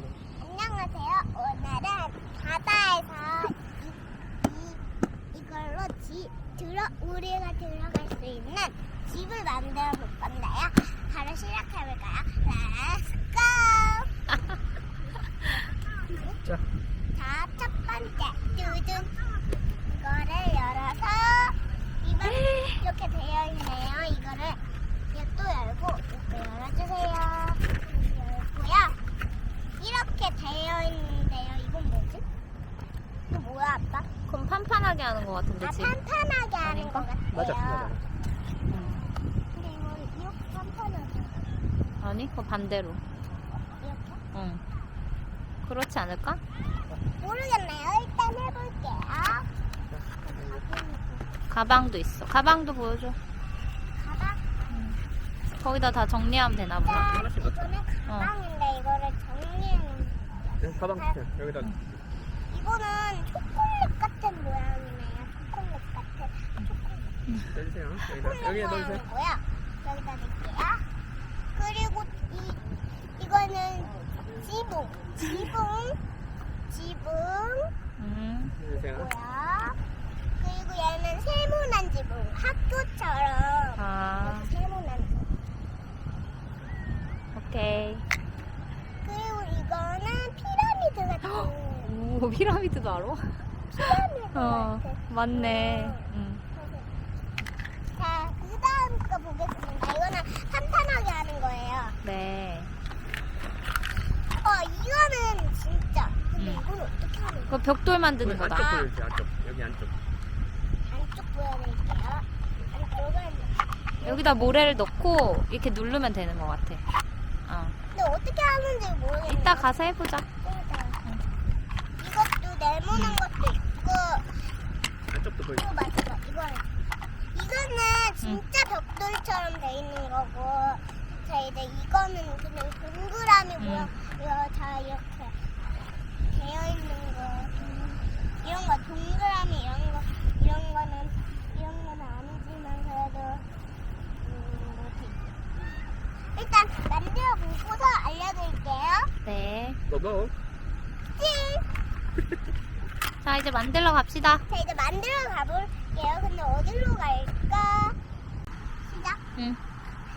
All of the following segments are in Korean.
여기다. 안녕하세요. 오늘은 바다에서 이, 이, 이 걸로 지, 들어, 우리가 들어갈 수 있는 집을 만들어 볼 건데요. 바로 시작해볼까요? Let's go! 자, 자, 첫 번째, 두둔. 이거를 열어서, 이번 이렇게 되어 있네요. 이거를 이제 또 열고, 이렇게 열어주세요. 이렇게 되어 있는데요. 이건 뭐지? 이거 뭐야, 아빠? 그럼 판판하게 하는 것 같은데 아, 집. 판판하게 하는 아닌가? 것 같아요. 맞아, 맞아. 근데 이렇게 판판하게. 아니, 그거 반대로. 이렇게? 응. 그렇지 않을까? 모르겠네요. 일단 해볼게요. 가방도 있어. 가방도 보여줘. 가방. 거기다 다 정리하면 되나 보다. 이거는 가방인데 이거를 네, 가방 주세요. 여기다. 이거는 초콜릿 같은 모양이네요. 초콜릿 같은. 초콜릿. 넣어주세요. 여기다. 여기에 넣어주세요. 모양이고요. 여기다 넣을게요. 그리고 이 이거는 지붕, 지붕, 지붕. 음. 뭐야? 그리고 얘는 세모난 지붕, 학교처럼. 아, 이렇게 세모난 지붕. 오케이. 그리고 이거는 피라미드 오, 피라미드도 알아? 피라미드 어. 맞네. 어. 응. 자, 그 다음 거 보겠습니다. 이거는 탄탄하게 하는 거예요. 네. 어, 이거는 진짜. 근데 음. 이건 어떻게 하는 거야? 그거 벽돌 만드는 안쪽 거다. 보여주세요. 안쪽. 여기 안쪽. 안쪽 보여드릴게요. 안쪽은. 여기다 모래를 넣고 이렇게 누르면 되는 것 같아. 어. 근데 어떻게 하는지 모르겠네. 이따 가서 해보자. 이것도 네모난 것도 있고. 안쪽도 보여주세요. 이거 맞아. 이거. 이거는 진짜 벽돌처럼 돼 있는 거고. 자, 이제 이거는 그냥 동그라미 음. 모양. 이거 자, 이렇게 되어 있는 거. 음, 이런 거, 동그라미 이런 거. 이런 거는, 이런 거는 아니지만 그래도. 음, 뭐지? 일단 만들어 보고서 알려드릴게요. 네. 고고. 찡! 자, 이제 만들러 갑시다. 자, 이제 만들어 가볼게요. 근데 어디로 갈까? 시작. 응.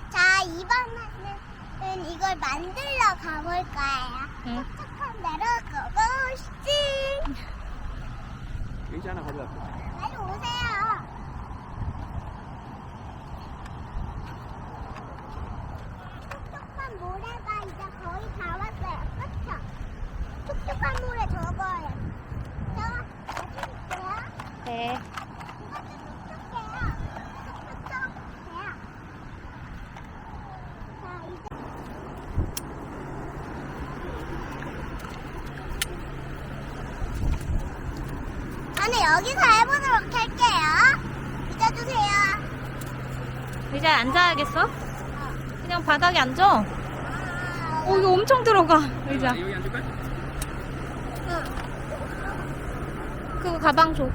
자, 이번에는 이걸 만들러 가볼 거예요. 응. 착한 대로 고고시지. 의자 하나 가져갈게요. 빨리 오세요. 촉촉한 모래가 이제 거의 다 왔어요. 그쵸? 촉촉한 모래 저거예요. 저, 여기 네. 이제. 저는 여기서 해보도록 할게요. 믿어주세요. 의자에 앉아야겠어? 그냥 바닥에 앉아. 아, 오, 이거 엄청 들어가. 의자. 여기 앉을까? 그거 가방 줘.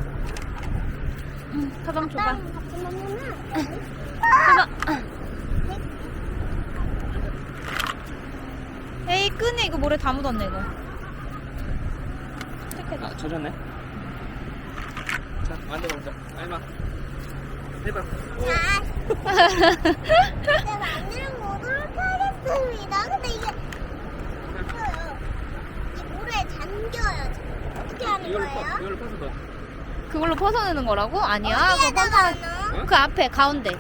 응, 가방 줘봐. 가방. 에이, 끄네. 이거 모래 다 묻었네, 이거. 아, 젖었네. 자, 만들어보자. 알마. 해봐. 자, 이제 만들어 보도록 하겠습니다. 근데 이게 없어요. 이 모래에 잠겨요. 지금. 어떻게 하는 이걸로 퍼, 거예요? 이걸로 퍼서 넣어. 그걸로 퍼서내는 거라고? 아니야. 퍼서... 넣어? 어? 그 앞에, 가운데.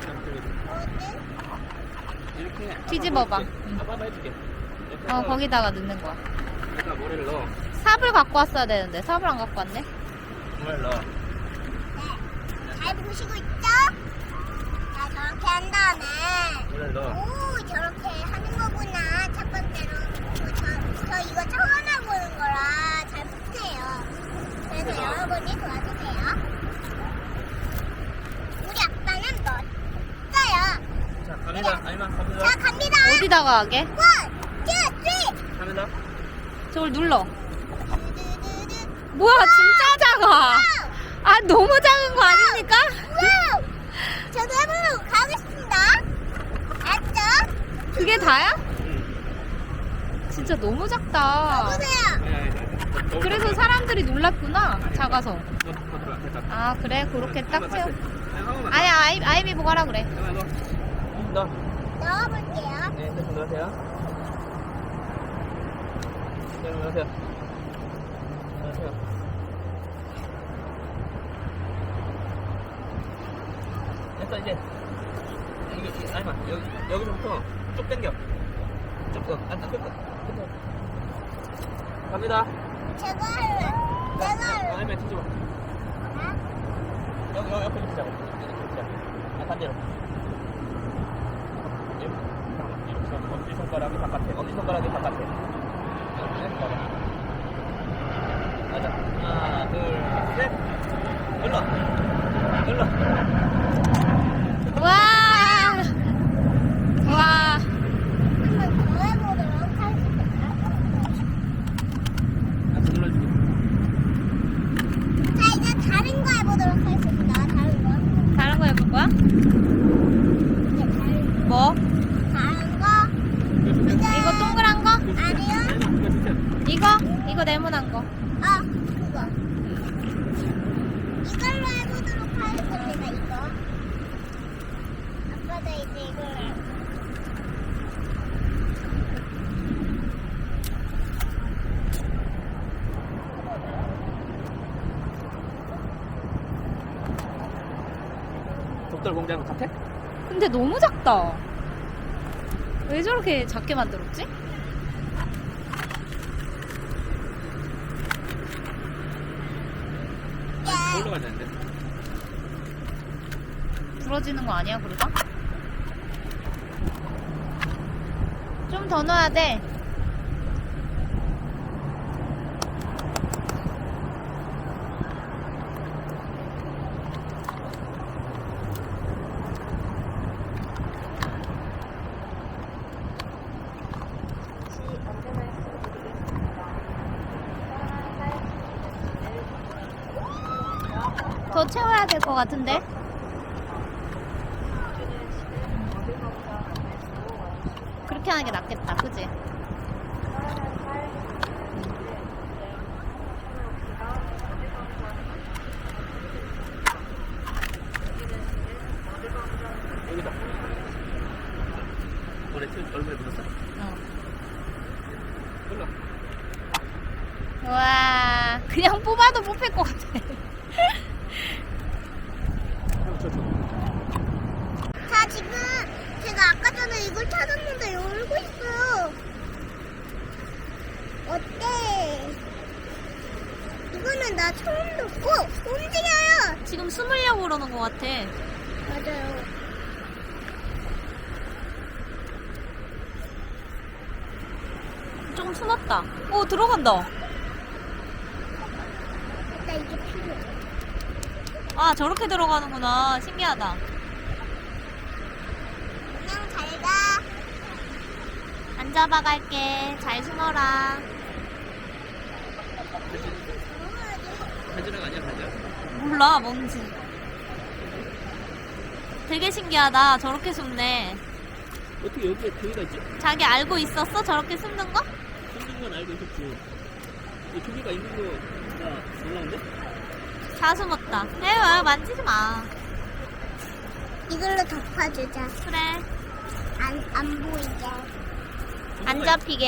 이렇게. 뒤집어봐. 아빠 해줄게. 이렇게 어, 해서 거기다가 넣는 거야. 여기다 모래를 넣어. 삽을 갖고 왔어야 되는데, 삽을 안 갖고 왔네. 모래를 넣어. 네. 잘 보시고 있죠? 자, 저렇게 한 다음에 모래를 넣어. 오 저렇게 하는 거구나 첫 번째로 어, 저, 저 이거 처음 해보는 거라 잘 못해요 그래서 여러분이 도와주세요 우리 아빠는 멋져요 자, 갑니다. 알마, 갑니다. 자 어디다가 하게? 갑니다. 저걸 눌러. 뭐야, 진짜 작아. 아, 너무 작은 거 아닙니까? 와우 저도 해보려고 가겠습니다 알았죠? 그게 다야? 응. 진짜 너무 작다. 저도 그래서 사람들이 놀랐구나. 작아서. 너, 너 들어가. 됐다. 아 그래 그렇게 딱 채워. 아니. 아니 아이 아이미 보고 하라 그래. 잠깐만, 너. 너. 넣어볼게요. 네, 조금 넣으세요. 네, 넣으세요. 넣으세요. 됐어, 이제. 이거, 이거, 아니마, 여기, 여기서부터 쭉 당겨. 쭉, 어, 안, 안, 끝, 끝. 끝. 갑니다. 제가 할래. 내가 할래. 아니면 뒤집어. 여기, 여기 옆에 붙이자. 아, 반대로. 이렇게. 잠깐만. 이렇게. 하고 엄지손가락이 바깥에. 엄지손가락이 바깥에. 이렇게. 봐봐. 가자. 하나, 둘, 셋. 눌러. 눌러. 와. 와. 한번 더 해보도록 하겠습니다. 같이 눌러줄게. 자, 이제 다른 거 해보도록 하겠습니다. 다른 거. 다른 거 해볼 거야? 이제 다른 뭐? 다른 거. 이제 이거 동그란 거? 아니요. 이거? 이거 네모난 거. 아, 그거. 이걸로 해보도록 하겠습니다. 이거. 아빠도 이제 이걸로. 해. 독들 공장 같아? 근데 너무 작다. 왜 저렇게 작게 만들었지? 예. 올라가야 되는데. 부러지는 거 아니야, 그러다? 좀 더 넣어야 돼. 더 채워야 될 것 같은데? 그렇게 하는 게 낫겠다, 그지? 여기다. 묻었어? 어. 와, 그냥 뽑아도 뽑힐 것 같아. 자, 지금 제가 아까 전에 이걸 찾았는데 열고 있어요. 어때? 이거는 나 처음 듣고 움직여요. 지금 숨으려고 그러는 것 같아. 맞아요. 조금 숨었다. 오, 들어간다. 나 이게 필요해. 아, 저렇게 들어가는구나. 신기하다. 그냥 잘 가. 앉아봐 갈게. 잘 숨어라. 사진은 아니야, 사진. 몰라, 뭔지. 되게 신기하다. 저렇게 숨네. 어떻게 여기에 저기가 있지? 자기 알고 있었어? 저렇게 숨는 거? 숨는 건 알고 있었지. 이 저기가 있는 거가 놀라운데? 다 숨었다. 에휴, 만지지 마. 이걸로 덮어주자. 그래. 안, 안 보이게. 안 잡히게.